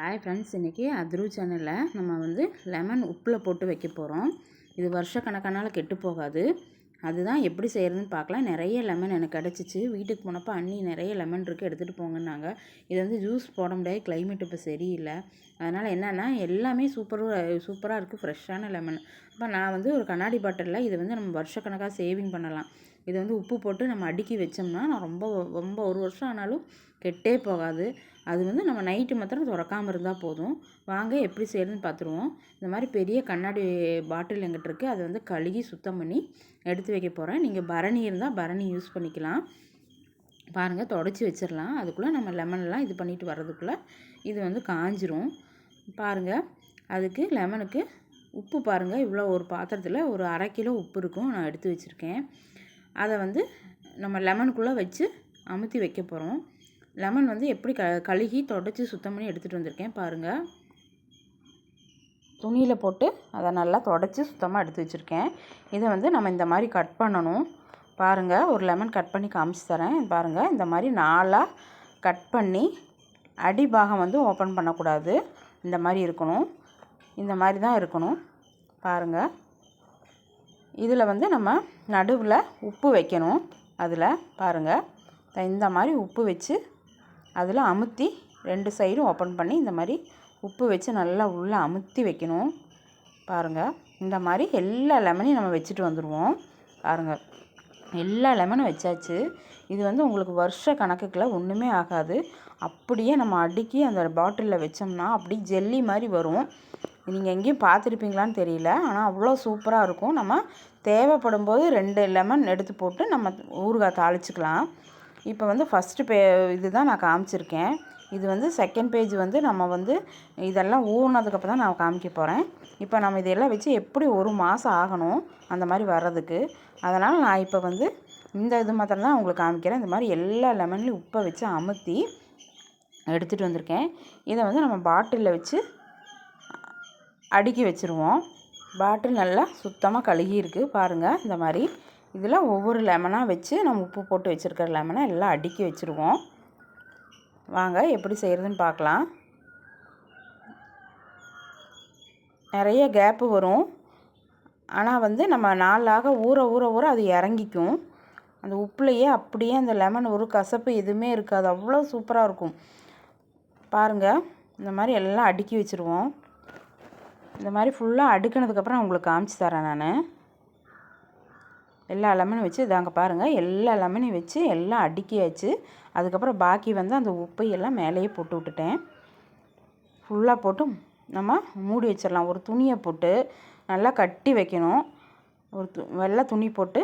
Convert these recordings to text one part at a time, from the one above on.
Hi friends இன்றைக்கி அத்ரு சேனலில் நம்ம வந்து லெமன் உப்பில் போட்டு வைக்க போகிறோம் இது வருஷக்கணக்கானால கெட்டு போகாது. அதுதான் எப்படி செய்கிறதுன்னு பார்க்கலாம். நிறைய லெமன் எனக்கு கிடச்சிச்சு. வீட்டுக்கு போனப்போ அண்ணி நிறைய லெமன் இருக்குது எடுத்துகிட்டு போங்கன்னாங்க. இது வந்து ஜூஸ் போட முடியாது. கிளைமேட் இப்போ சரியில்லை. அதனால் என்னென்னா எல்லாமே சூப்பராக சூப்பராக இருக்குது ஃப்ரெஷ்ஷான லெமன் இப்போ நான் வந்து ஒரு கண்ணாடி பாட்டிலில் இது வந்து நம்ம வருஷக்கணக்காக சேவிங் பண்ணலாம். இதை வந்து உப்பு போட்டு நம்ம அடுக்கி வச்சோம்னா நான் ரொம்ப ரொம்ப ஒரு வருஷம் ஆனாலும் கெட்டே போகாது. அது வந்து நம்ம நைட்டு மாத்திரம் திறக்காமல் இருந்தால் போதும். வாங்க எப்படி செய்யறதுன்னு பார்த்துருவோம் இந்த மாதிரி பெரிய கண்ணாடி பாட்டில் எங்கிட்ட இருக்குது அதை வந்து கழுகி சுத்தம் பண்ணி எடுத்து வைக்க போகிறேன் நீங்கள் பரணி இருந்தால் பரணி யூஸ் பண்ணிக்கலாம். பாருங்கள் தொடச்சி வச்சிடலாம் அதுக்குள்ளே நம்ம லெமன்லாம் இது பண்ணிட்டு வர்றதுக்குள்ளே இது வந்து காஞ்சிரும். பாருங்கள் அதுக்கு லெமனுக்கு உப்பு பாருங்கள் இவ்வளோ ஒரு பாத்திரத்தில் ஒரு அரை கிலோ உப்பு இருக்கும். நான் எடுத்து வச்சுருக்கேன். அதை வந்து நம்ம லெமனுக்குள்ளே வச்சு அமுத்தி வைக்க போகிறோம் லெமன் வந்து எப்படி க கழுகி தொடச்சி சுத்தம் பண்ணி எடுத்துகிட்டு வந்திருக்கேன் பாருங்கள் துணியில் போட்டு அதை நல்லா தொடச்சி சுத்தமாக எடுத்து வச்சுருக்கேன். இதை வந்து நம்ம இந்த மாதிரி கட் பண்ணணும். பாருங்கள் ஒரு லெமன் கட் பண்ணி காமிச்சு தரேன். பாருங்கள் இந்த மாதிரி நாலாக கட் பண்ணி அடிபாகம் வந்து ஓப்பன் பண்ணக்கூடாது. இந்த மாதிரி இருக்கணும். இந்த மாதிரி தான் இருக்கணும். பாருங்கள் இதில் வந்து நம்ம நடுவில் உப்பு வைக்கணும். அதில் பாருங்கள் இந்த மாதிரி உப்பு வச்சு அதில் அமுத்தி ரெண்டு சைடும் ஓப்பன் பண்ணி இந்த மாதிரி உப்பு வச்சு நல்லா உள்ளே அமுத்தி வைக்கணும். பாருங்கள் இந்த மாதிரி எல்லா லெமனையும் நம்ம வச்சுட்டு வந்துடுவோம் பாருங்கள் எல்லா லெமனும் வச்சாச்சு. இது வந்து உங்களுக்கு வருஷ கணக்குக்குள்ள ஒன்றுமே ஆகாது. அப்படியே நம்ம அடுக்கி அந்த பாட்டிலில் வச்சோம்னா அப்படி ஜெல்லி மாதிரி வரும். நீங்கள் எங்கேயும் பார்த்துருப்பீங்களான்னு தெரியல. ஆனால் அவ்வளோ சூப்பராக இருக்கும். நம்ம தேவைப்படும் போது ரெண்டு லெமன் எடுத்து போட்டு நம்ம ஊறுகாய் தாளிச்சிக்கலாம். இப்போ வந்து ஃபஸ்ட்டு பே இது தான் நான் காமிச்சிருக்கேன். இது வந்து செகண்ட் பேஜ் வந்து நம்ம வந்து இதெல்லாம் ஊறினதுக்கப்புறம் தான் நான் காமிக்க போகிறேன் இப்போ நம்ம இதெல்லாம் வச்சு எப்படி ஒரு மாதம் ஆகணும் அந்த மாதிரி வர்றதுக்கு. அதனால் நான் இப்போ வந்து இந்த இது மாத்திரம் தான் உங்களுக்கு காமிக்கிறேன். இந்த மாதிரி எல்லா லெமன்லேயும் உப்பை வச்சு அமுத்தி எடுத்துகிட்டு வந்திருக்கேன். இதை வந்து நம்ம பாட்டிலில் வச்சு அடுக்கி வச்சுருவோம். பாட்டில் நல்லா சுத்தமாக கழுகி இருக்குது பாருங்கள் இந்த மாதிரி. இதில் ஒவ்வொரு லெமனாக வச்சு நம்ம உப்பு போட்டு வச்சுருக்கிற லெமனை எல்லாம் அடுக்கி வச்சுருவோம். வாங்க எப்படி செய்கிறதுன்னு பார்க்கலாம். நிறைய கேப்பு வரும். ஆனால் வந்து நம்ம நாளாக ஊற ஊற ஊற அது இறங்கிக்கும். அந்த உப்புலையே அப்படியே அந்த லெமன் ஒரு கசப்பு எதுவுமே இருக்காது. அவ்வளோ சூப்பராக இருக்கும். பாருங்கள் இந்த மாதிரி எல்லாம் அடுக்கி வச்சுருவோம். இந்த மாதிரி ஃபுல்லாக அடுக்கினதுக்கப்புறம் உங்களுக்கு காமிச்சு தரேன் நான். எல்லா லெமனும் வச்சு இதாங்க பாருங்கள் எல்லா லெமனையும் வச்சு எல்லாம் அடுக்கியாச்சு. அதுக்கப்புறம் பாக்கி வந்து அந்த உப்பை எல்லாம் மேலேயே போட்டு விட்டுட்டேன். ஃபுல்லாக போட்டு நம்ம மூடி வச்சிடலாம். ஒரு துணியை போட்டு நல்லா கட்டி வைக்கணும். ஒரு து வெள்ளை துணி போட்டு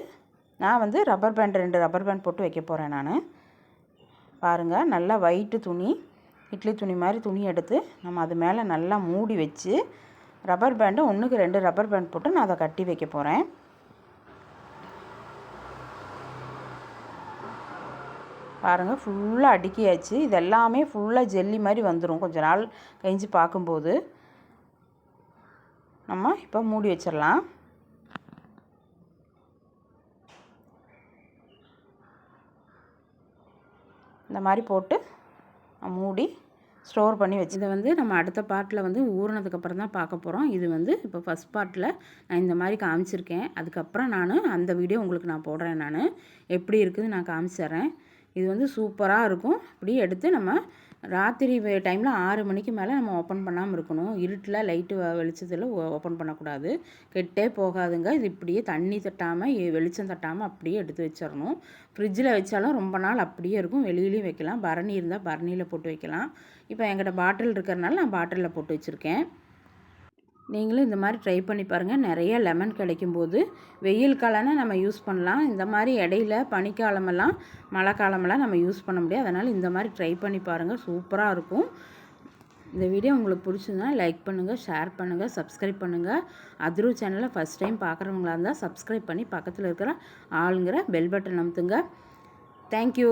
நான் வந்து ரப்பர் பேண்ட் ரெண்டு ரப்பர் பேண்ட் போட்டு வைக்க போகிறேன் நான். பாருங்கள் நல்லா ஒயிட்டு துணி இட்லி துணி மாதிரி துணி எடுத்து நம்ம அது மேலே நல்லா மூடி வச்சு ரப்பர் பேண்டு ஒன்றுக்கு ரெண்டு ரப்பர் பேண்ட் போட்டு நான் அதை கட்டி வைக்க போகிறேன் பாருங்கள் ஃபுல்லாக அடுக்கியாச்சு. இது எல்லாமே ஃபுல்லாக ஜெல்லி மாதிரி வந்துடும் கொஞ்ச நாள் கழிஞ்சு பார்க்கும்போது. நம்ம இப்போ மூடி வச்சிடலாம். இந்த மாதிரி போட்டு மூடி ஸ்டோர் பண்ணி வச்சு இதை வந்து நம்ம அடுத்த பார்ட்டில் வந்து ஊறினதுக்கப்புறம் தான் பார்க்க போகிறோம். இது வந்து இப்போ ஃபஸ்ட் பார்ட்டில் நான் இந்த மாதிரி காமிச்சிருக்கேன். அதுக்கப்புறம் நான் அந்த வீடியோ உங்களுக்கு நான் போடுறேன் நான். எப்படி இருக்குதுன்னு நான் காமிச்சிட்றேன். இது வந்து சூப்பராக இருக்கும். அப்படியே எடுத்து நம்ம ராத்திரி டைமில் ஆறு மணிக்கு மேலே நம்ம ஓப்பன் பண்ணாமல் இருக்கணும். இருட்டில் லைட்டு வெளிச்சத்தில் ஓப்பன் பண்ணக்கூடாது. கெட்டே போகாதுங்க. இது இப்படியே தண்ணி தட்டாமல் வெளிச்சம் தட்டாமல் அப்படியே எடுத்து வச்சிடணும் ஃப்ரிட்ஜில் வச்சாலும் ரொம்ப நாள் அப்படியே இருக்கும். வெளியிலையும் வைக்கலாம். பரணி இருந்தால் பரணியில் போட்டு வைக்கலாம். இப்போ என்கிட்ட பாட்டில் இருக்கிறனால நான் பாட்டிலில் போட்டு வச்சுருக்கேன். நீங்களும் இந்த மாதிரி ட்ரை பண்ணி பாருங்கள் நிறைய லெமன் கிடைக்கும்போது வெயில் காலம்னா நம்ம யூஸ் பண்ணலாம். இந்த மாதிரி இடையில பனிக்காலமெல்லாம் மழை காலமெல்லாம் நம்ம யூஸ் பண்ண முடியாது. அதனால் இந்த மாதிரி ட்ரை பண்ணி பாருங்கள் சூப்பராக இருக்கும். இந்த வீடியோ உங்களுக்கு பிடிச்சிருந்தா லைக் பண்ணுங்கள் ஷேர் பண்ணுங்கள் சப்ஸ்கிரைப் பண்ணுங்கள் அதிரு சேனலை ஃபஸ்ட் டைம் பார்க்குறவங்களா இருந்தால் சப்ஸ்கிரைப் பண்ணி பக்கத்தில் இருக்கிற ஆளுங்கிற பெல் பட்டன் அமுத்துங்க. தேங்க்யூ